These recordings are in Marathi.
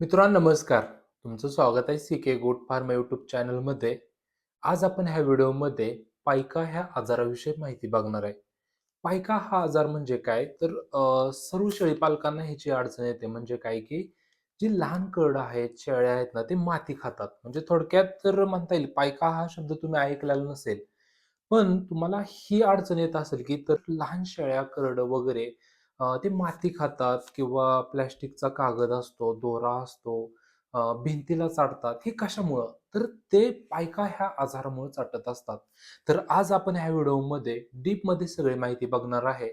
मित्रांनो नमस्कार. तुमचं स्वागत आहे सी-के गोट फार्म यूट्यूब चॅनलमध्ये. आज आपण ह्या व्हिडिओमध्ये पायका ह्या आजाराविषयी माहिती बघणार आहे. पायका हा आजार म्हणजे काय? तर सर्व शेळी पालकांना ह्याची अडचण येते. म्हणजे काय की जी लहान कर्ड आहेत, शेळ्या आहेत ना, ते माती खातात. म्हणजे थोडक्यात तर म्हणता येईल पायका हा शब्द तुम्ही ऐकलेला नसेल. पण तुम्हाला ही अडचण येत असेल की तर लहान शेळ्या, करड वगैरे ते माती खातात किंवा प्लॅस्टिकचा कागद असतो, दोरा असतो, भिंतीला चाटतात. हे कशामुळं? तर ते पायका ह्या आजारामुळे चाटत असतात. तर आज आपण ह्या व्हिडिओमध्ये डीपमध्ये सगळी माहिती बघणार आहे.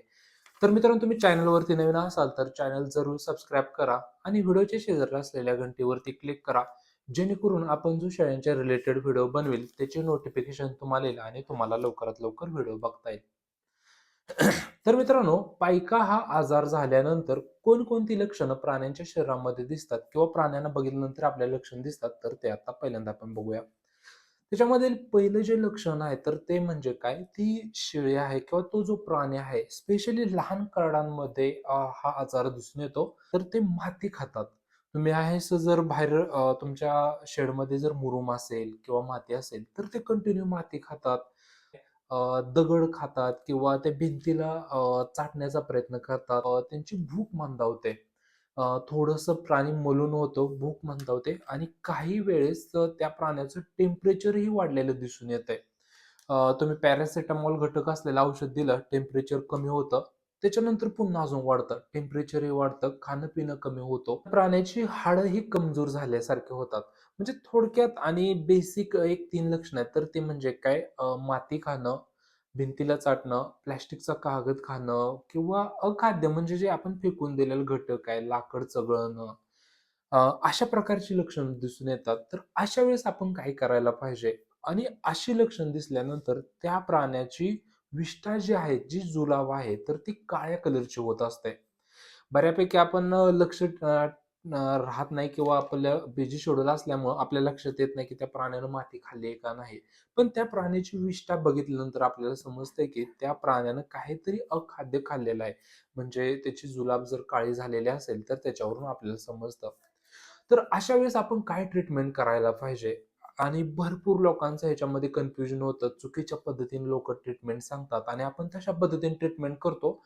तर मित्रांनो तुम्ही चॅनलवरती नवीन असाल तर चॅनल जरूर सबस्क्राईब करा आणि व्हिडिओच्या शेजारी असलेल्या घंटीवरती क्लिक करा. जेणेकरून आपण जो शेळ्यांच्या रिलेटेड व्हिडिओ बनवेल त्याचे नोटिफिकेशन तुम्हाला येईल आणि तुम्हाला लवकरात लवकर व्हिडिओ बघता येईल. तर मित्रांनो, पायका हा आजार झाल्यानंतर कोणकोणती लक्षणं प्राण्यांच्या शरीरामध्ये दिसतात किंवा प्राण्यांना बघितल्यानंतर आपल्याला लक्षण दिसतात, तर ते आता पहिल्यांदा आपण बघूया. त्याच्यामधील पहिलं जे लक्षण आहे, तर ते म्हणजे काय? ती शेळी आहे किंवा तो जो प्राणी आहे, स्पेशली लहान करडांमध्ये हा आजार दिसून येतो. तर ते माती खातात. तुम्ही आहे जर बाहेर तुमच्या शेडमध्ये जर मुरुम असेल किंवा माती असेल, तर ते कंटिन्यू माती खातात. दगड खातात किंवा त्या भिंतीला चाटण्याचा प्रयत्न करतात. त्यांची भूक मंदावते. थोडस प्राणी मलून होतो, भूक मंदावते आणि काही वेळेस त्या प्राण्याचं टेम्परेचरही वाढलेलं दिसून येतंय. तुम्ही पॅरासिटामॉल घटक असलेलं औषध दिलं, टेम्परेचर कमी होतं. त्याच्यानंतर पुन्हा अजून वाढतं. टेम्परेचरही वाढतं, खाणं-पिणं कमी होतं. प्राण्याची हाडंही कमजोर झाल्यासारखे होतात. म्हणजे थोडक्यात आणि बेसिक एक तीन लक्षणं आहेत. तर ते म्हणजे काय? माती खाणं, भिंतीला चाटणं, प्लॅस्टिकचा कागद खाणं किंवा अखाद्य म्हणजे जे आपण फेकून दिलेलं घटक आहे, लाकड चघळणं. अशा प्रकारची लक्षणं दिसून येतात. तर अशा वेळेस आपण काय करायला पाहिजे? आणि अशी लक्षणं दिसल्यानंतर त्या प्राण्याची विष्ठा जी आहे, जी जुलाब आहे, तर ती काळ्या कलरची होत असते. बऱ्यापैकी आपण लक्ष राहत नाही किंवा आपल्या बिझी शेड्यूल असल्यामुळं आपल्या लक्षात येत नाही की त्या प्राण्यानं माती खाल्ली आहे का नाही. पण त्या प्राण्याची विष्ठा बघितल्यानंतर आपल्याला समजतंय की त्या प्राण्यानं काहीतरी अखाद्य खाल्लेलं आहे. म्हणजे त्याची जुलाब जर काळी झालेली असेल, तर त्याच्यावरून आपल्याला समजतं. तर अशा वेळेस आपण काय ट्रीटमेंट करायला पाहिजे? आणि भरपूर लोकांचं ह्याच्यामध्ये कन्फ्युजन होतं. चुकीच्या पद्धतीने लोक ट्रीटमेंट सांगतात आणि आपण तशा पद्धतीने ट्रीटमेंट करतो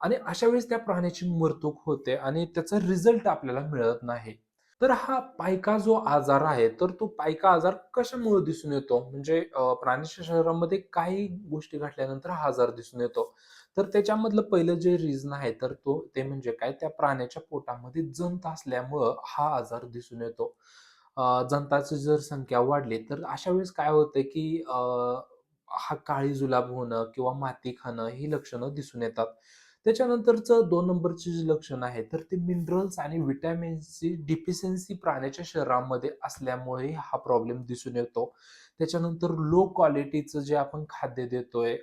आणि अशा वेळेस त्या प्राण्याची मरतूक होते आणि त्याचा रिझल्ट आपल्याला मिळत नाही. तर हा पायका जो आजार आहे, तर तो पायका आजार कशामुळे दिसून येतो? म्हणजे प्राण्याच्या शरीरामध्ये काही गोष्टी घातल्यानंतर हा आजार दिसून येतो. तर त्याच्यामधलं पहिलं जे रिझन आहे, तर तो ते म्हणजे काय? त्या प्राण्याच्या पोटामध्ये जंत असल्यामुळं हा आजार दिसून येतो. जंताची जर संख्या वाढली, तर अशा वेळेस काय होतं, की हा काळी जुलाब होणं किंवा माती खाणं ही लक्षणं दिसून येतात. त्याच्यानंतरचं दोन नंबरचे जे लक्षण आहे, तर ते मिनरल्स आणि विटॅमिन्सची डिफिशियन्सी प्राण्याच्या शरीरामध्ये असल्यामुळे हा प्रॉब्लेम दिसून येतो. त्याच्यानंतर लो क्वालिटीचं जे आपण खाद्य देतोय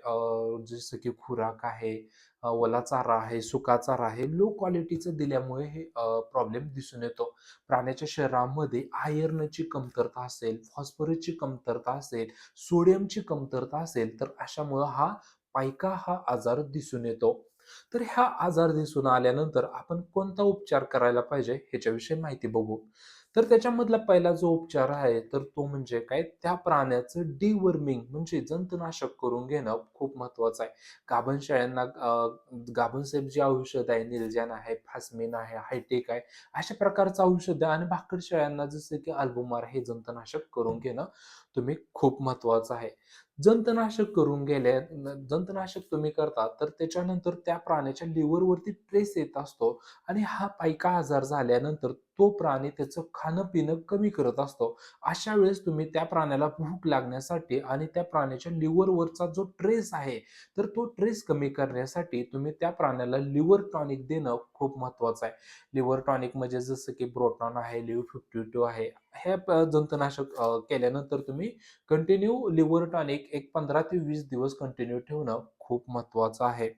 जसं की खुराक आहे, ओला चारा आहे, सुका चारा आहे, लो क्वालिटीचं दिल्यामुळे हे प्रॉब्लेम दिसून येतो. प्राण्याच्या शरीरामध्ये आयर्नची कमतरता असेल, फॉस्फरसची कमतरता असेल, सोडियमची कमतरता असेल, तर अशामुळं हा पायका हा आजार दिसून येतो. तर ह्या आजार दिसून आल्यानंतर आपण कोणता उपचार करायला पाहिजे ह्याच्याविषयी माहिती बघू. तर त्याच्यामधला पहिला जो उपचार आहे, तर तो म्हणजे काय? त्या प्राण्याचं डिवर्मिंग म्हणजे जंतनाशक करून घेणं खूप महत्वाचं आहे. गाभण शेळ्यांना अ, जे जी औषध आहे, निलजॅन आहे, फास्मिन आहे, हायटेक आहे, अशा प्रकारचं औषध आणि भाकड शेळ्यांना जसं की अल्बुमार हे जंतनाशक करून घेणं तुम्ही खूप महत्त्वाचं आहे. जंतनाशक करून गेले जंतनाशक तुम्ही करता, तर त्याच्यानंतर त्या प्राण्याच्या लिव्हरवरती ट्रेस येत असतो आणि हा पायका आजार झाल्यानंतर तो प्राणी त्याचं खाणं-पिणं कमी करत असतो. अशा वेळेस तुम्ही त्या प्राण्याला भूक लागण्यासाठी आणि त्या प्राण्याच्या लिव्हरवरचा जो ट्रेस आहे, तर तो ट्रेस कमी करण्यासाठी तुम्ही त्या प्राण्याला लिव्हर टॉनिक देणं खूप महत्त्वाचं आहे. लिव्हर टॉनिक म्हणजे जसं की ब्रोटॉन आहे, लिव्ह 52 आहे. हे प केल्यानंतर तुम्ही कंटिन्यू लिव्हर टॉनिक एक 15 ते वीस दिवस कंटिन्यू ठेवणं खूप महत्त्वाचं आहे.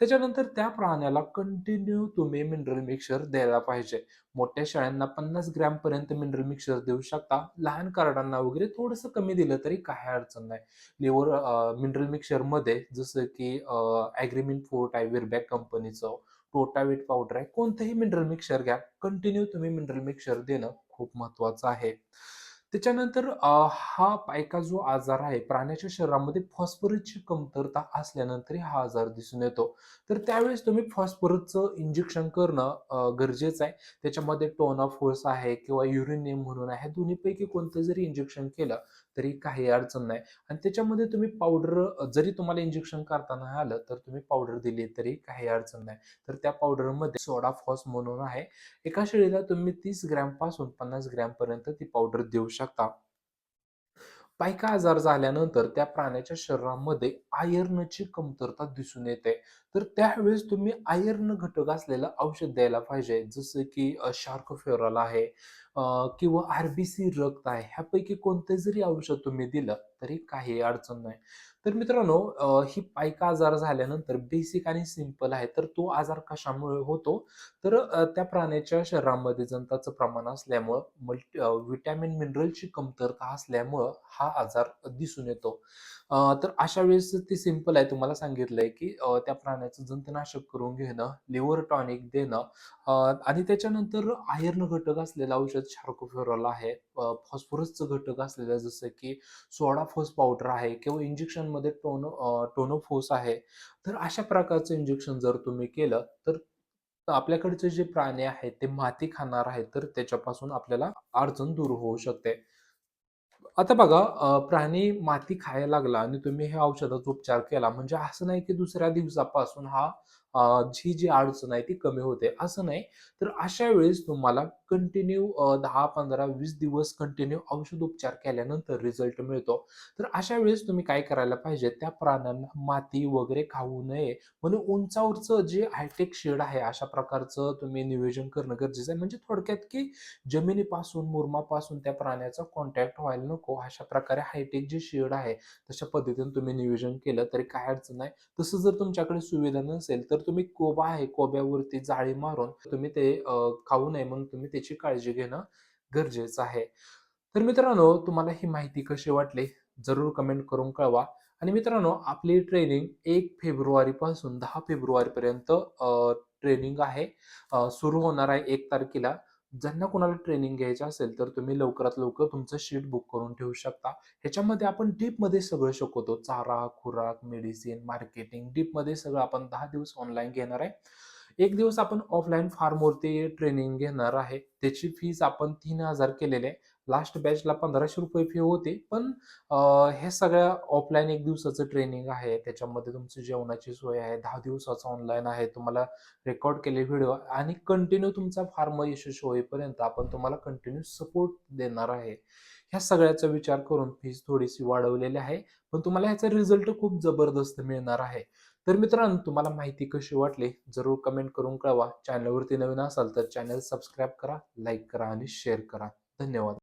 त्याच्यानंतर त्या प्राण्याला कंटिन्यू तुम्ही मिनरल मिक्सर द्यायला पाहिजे. मोठ्या शाळांना पन्नास ग्रॅम पर्यंत मिनरल मिक्सर देऊ शकता. लहान कार्डांना वगैरे थोडंसं कमी दिलं तरी काही अडचण नाही. लिव्हर मिनरल मिक्सचरमध्ये जसं की अ, ॲग्रीमिन फोर्ट आहे विरबॅक कंपनीचं, टोटावीट पावडर आहे कोणतंही मिनरल मिक्सर घ्या कंटिन्यू तुम्ही मिनरल मिक्सर देणं खूप महत्वाचं आहे त्याच्यानंतर हा पायका जो आजार आहे प्राण्याच्या शरीरामध्ये फॉस्फरसची कमतरता असल्यानंतरही हा आजार दिसून येतो. तर त्यावेळेस तुम्ही फॉस्फरसचं इंजेक्शन करणं गरजेचं आहे. त्याच्यामध्ये टोन ऑफ फोर्स आहे किंवा युरिनियम म्हणून आहे. दोन्हीपैकी कोणतं जरी इंजेक्शन केलं तरी काही अडचण नाही. आणि त्याच्यामध्ये तुम्ही पावडर जरी तुम्हाला इंजेक्शन करताना आलं तर तुम्ही पावडर दिली तरी काही अडचण नाही. तर त्या पावडरमध्ये सोडा फॉस म्हणून आहे. एका शेळीला तुम्ही तीस ग्रॅमपासून पन्नास ग्रॅमपर्यंत ती पावडर देऊ शकता. पायका आजार झाल्यानंतर त्या प्राण्याच्या शरीरामध्ये आयर्नची कमतरता दिसून येते. तर त्यावेळेस तुम्ही आयर्न घटक असलेलं औषध द्यायला पाहिजे. जसं की शार्क शार्कोफेरॉल आहे किंवा आरबीसी रक्त आहे. ह्यापैकी कोणते जरी औषध तुम्ही दिलं तरी काही अडचण नाही. तर मित्रांनो ही पायका आजार झाल्यानंतर बेसिक आणि सिंपल आहे. तर तो आजार कशामुळे होतो? तर त्या प्राण्याच्या शरीरामध्ये जंताचं प्रमाण असल्यामुळं मल्टी विटॅमिन मिनरलची कमतरता असल्यामुळं हा आजार दिसून येतो. तर अशा वेळेस ते सिंपल आहे. तुम्हाला सांगितलंय की त्या प्राण्याचं जंतनाशक करून घेणं लिव्हर टॉनिक देणं आणि त्याच्यानंतर आयर्न घटक असलेलं औषध शार्कोफेरॉल आहे. फॉस्फरसचं घटक असलेलं जसं की सोडाफोस पावडर आहे किंवा इंजेक्शनमध्ये टोनो टोनोफोस आहे. तर अशा प्रकारचं इंजेक्शन जर तुम्ही केलं तर आपल्याकडचे जे प्राणी आहेत ते माती खाणार आहेत तर त्याच्यापासून आपल्याला अडचण दूर होऊ शकते. आता बघा प्राणी माती खायला लागला आणि तुम्ही हे औषधाचा उपचार केला. म्हणजे असं नाही की दुसऱ्या दिवसापासून हा जी जी अडचण आहे ती कमी होते. असं नाही तर अशा वेळेस तुम्हाला कंटिन्यू दहा पंधरा वीस दिवस कंटिन्यू औषध उपचार केल्यानंतर रिझल्ट मिळतो. तर अशा वेळेस तुम्ही काय करायला पाहिजे? त्या प्राण्यांना माती वगैरे खाऊ नये. म्हणून उंचावरचं जे हायटेक शेड आहे अशा प्रकारचं तुम्ही नियोजन करणं गरजेचं आहे. म्हणजे थोडक्यात की जमिनीपासून मुरमापासून त्या प्राण्याचा कॉन्टॅक्ट व्हायला नको. अशा प्रकारे हायटेक जे शेड आहे तशा पद्धतीने तुम्ही नियोजन केलं तरी काय अडचण नाही. तसं जर तुमच्याकडे सुविधा नसेल तर तुम्ही कोबा आहे कोब्यावरती जाळी मारून तुम्ही ते खाऊ नये म्हणून तुम्ही त्याची काळजी घेणं गरजेचं आहे. तर मित्रांनो तुम्हाला ही माहिती कशी वाटली? जरूर कमेंट करून कळवा. आणि मित्रांनो आपली ट्रेनिंग एक फेब्रुवारी पासून दहा फेब्रुवारी पर्यंत ट्रेनिंग आहे. सुरू होणार आहे एक तारखेला. ज्यांना कोणाला ट्रेनिंग घ्यायचं असेल तर तुम्ही लवकरात लवकर तुमचं शीट बुक करून ठेवू शकता. ह्याच्यामध्ये आपण डीपमध्ये सगळं शिकवतो. चारा खुराक मेडिसिन मार्केटिंग डीपमध्ये सगळं आपण दहा दिवस ऑनलाईन घेणार आहे. एक दिवस आपण ऑफलाईन फार्मवरती ट्रेनिंग घेणार आहे. त्याची फीज आपण तीन हजार केलेली आहे. लास्ट बॅचला पंधराशे रुपये फी होती. पण हे सगळ्या ऑफलाईन एक दिवसाचं ट्रेनिंग आहे. त्याच्यामध्ये तुमची जेवणाची सोय आहे. दहा दिवसाचं ऑनलाईन आहे. तुम्हाला रेकॉर्ड केले व्हिडिओ आणि कंटिन्यू तुमचा फार्म यशस्वी होईपर्यंत आपण तुम्हाला कंटिन्यू सपोर्ट देणार आहे. ह्या सगळ्याचा विचार करून फीज थोडीशी वाढवलेली आहे. पण तुम्हाला ह्याचा रिझल्ट खूप जबरदस्त मिळणार आहे. तर मित्रांनो तुम्हाला माहिती कशी वाटली? जरूर कमेंट करून कळवा. चॅनलवरती नवीन असाल तर चॅनल सबस्क्राईब करा लाईक करा आणि शेअर करा. धन्यवाद.